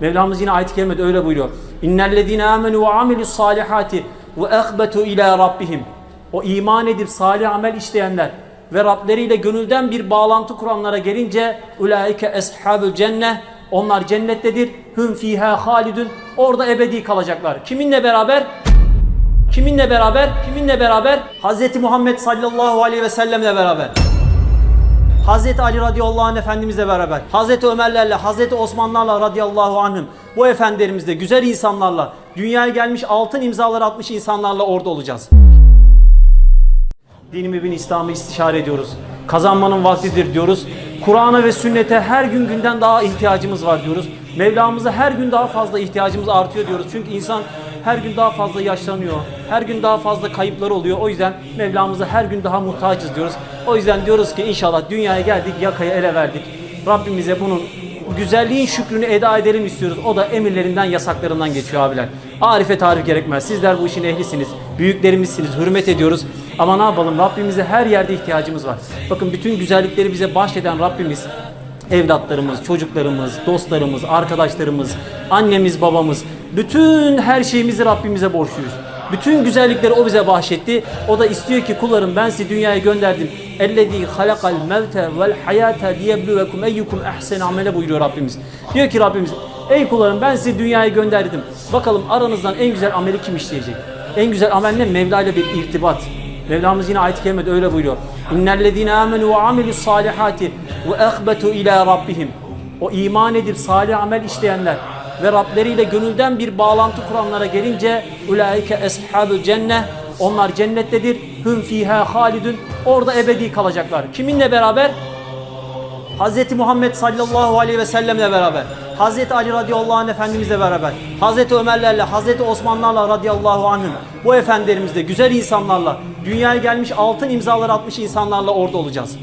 Mevlamız yine ayet-i kerimede öyle buyuruyor. İnnellezine amenu ve amilus salihati ve ehbetu ila rabbihim. O iman edip salih amel işleyenler ve Rableriyle gönülden bir bağlantı kuranlara gelince ulaike eshabül cenneh onlar cennettedir. Hum fiha halidun. Orada ebedi kalacaklar. Kiminle beraber? Kiminle beraber? Kiminle beraber? Hz. Muhammed sallallahu aleyhi ve sellemle beraber. Hz. Ali radıyallahu anh efendimizle beraber. Hz. Ömerlerle, Hz. Osmanlarla radıyallahu anhüm. Bu efendilerimizle, güzel insanlarla, dünyaya gelmiş altın imzalar atmış insanlarla orada olacağız. Dini mübin İslam'ı istişare ediyoruz. Kazanmanın vaktidir diyoruz. Kur'an'a ve sünnete her gün günden daha ihtiyacımız var diyoruz. Mevlamıza her gün daha fazla ihtiyacımız artıyor diyoruz. Çünkü insan her gün daha fazla yaşlanıyor. Her gün daha fazla kayıpları oluyor. O yüzden Mevlamıza her gün daha muhtacız diyoruz. O yüzden diyoruz ki inşallah dünyaya geldik, yakayı ele verdik. Rabbimize bunun güzelliğin şükrünü eda edelim istiyoruz. O da emirlerinden, yasaklarından geçiyor abiler. Arife tarif gerekmez. Sizler bu işin ehlisiniz. Büyüklerimizsiniz. Hürmet ediyoruz. Ama ne yapalım? Rabbimize her yerde ihtiyacımız var. Bakın bütün güzellikleri bize bahşeden Rabbimiz evlatlarımız, çocuklarımız, dostlarımız, arkadaşlarımız, annemiz, babamız, bütün her şeyimizi Rabbimize borçluyuz. Bütün güzellikleri o bize bahşetti. O da istiyor ki kullarım ben sizi dünyaya gönderdim. Ellezî halakal mevte vel hayâte liyebluvekum eyyukum ehsen amele buyuruyor Rabbimiz. Diyor ki Rabbimiz ey kullarım ben sizi dünyaya gönderdim. Bakalım aranızdan en güzel ameli kim işleyecek? En güzel amel ne? Mevla ile bir irtibat. Mevlamız yine ayet-i kerimede öyle buyuruyor. İnnellezîne âmenû ve amilus salihâti ve ehbetu ilâ rabbihim. O iman edip salih amel işleyenler ve Rableriyle gönülden bir bağlantı kuranlara gelince ulaike eshabül cenneh onlar cennettedir. Hum fiha halidun. Orada ebedi kalacaklar. Kiminle beraber? Hz. Muhammed sallallahu aleyhi ve sellemle beraber, Hz. Ali radıyallahu anh efendimizle beraber, Hz. Ömerlerle, Hz. Osmanlarla radıyallahu anhüm, bu efendilerimizle, güzel insanlarla, dünyaya gelmiş altın imzalar atmış insanlarla orada olacağız.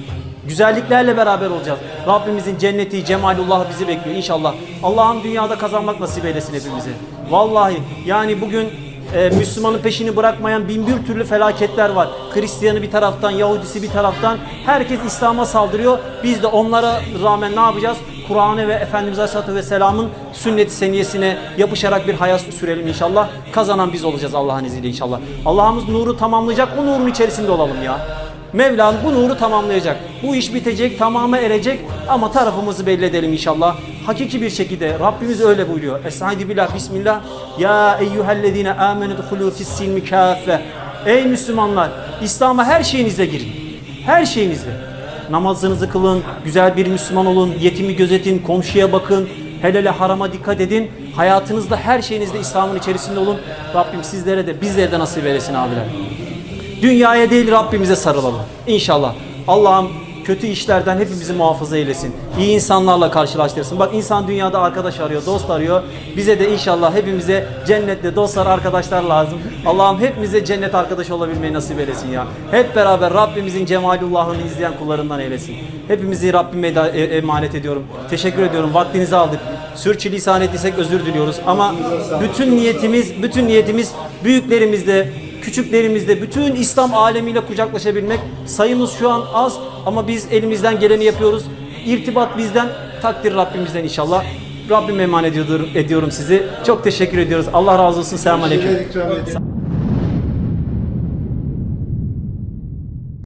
Güzelliklerle beraber olacağız. Rabbimizin cenneti, cemalullah bizi bekliyor inşallah. Allah'ım dünyada kazanmak nasip eylesin hepimize. Vallahi yani bugün e, Müslümanın peşini bırakmayan bin bir türlü felaketler var. Hristiyanı bir taraftan, Yahudisi bir taraftan. Herkes İslam'a saldırıyor. Biz de onlara rağmen ne yapacağız? Kur'an'a ve Efendimiz Aleyhisselatü Vesselam'ın sünnet seniyesine yapışarak bir hayat sürelim inşallah. Kazanan biz olacağız Allah'ın izniyle inşallah. Allah'ımız nuru tamamlayacak. O nurun içerisinde olalım ya. Mevlam bu nuru tamamlayacak. Bu iş bitecek, tamamı erecek ama tarafımızı belli edelim inşallah. Hakiki bir şekilde Rabbimiz öyle buyuruyor. Estaizu billah, bismillah. Ya eyyühellezine amenu dhulû fis-silmi kâffe. Ey Müslümanlar, İslam'a her şeyinizle girin. Her şeyinizle. Namazınızı kılın, güzel bir Müslüman olun, yetimi gözetin, komşuya bakın, hele harama dikkat edin. Hayatınızda her şeyinizde İslam'ın içerisinde olun. Rabbim sizlere de bizlere de nasip eylesin abiler. Dünyaya değil Rabbimize sarılalım. İnşallah. Allah'ım kötü işlerden hepimizi muhafaza eylesin. İyi insanlarla karşılaştırsın. Bak insan dünyada arkadaş arıyor, dost arıyor. Bize de inşallah hepimize cennette dostlar, arkadaşlar lazım. Allah'ım hepimize cennet arkadaşı olabilmeyi nasip eylesin ya. Hep beraber Rabbimizin cemalullahını izleyen kullarından eylesin. Hepimizi Rabbime e- emanet ediyorum. Teşekkür ediyorum. Vaktinizi aldık. Sürçülisan ettiysek özür diliyoruz. Ama bütün niyetimiz, bütün niyetimiz büyüklerimizle, küçüklerimizle bütün İslam alemiyle kucaklaşabilmek. Sayımız şu an az ama biz elimizden geleni yapıyoruz. İrtibat bizden, takdir Rabbimizden inşallah. Rabbime emanet ediyorum, ediyorum sizi. Çok teşekkür ediyoruz. Allah razı olsun. Selamun Aleyküm.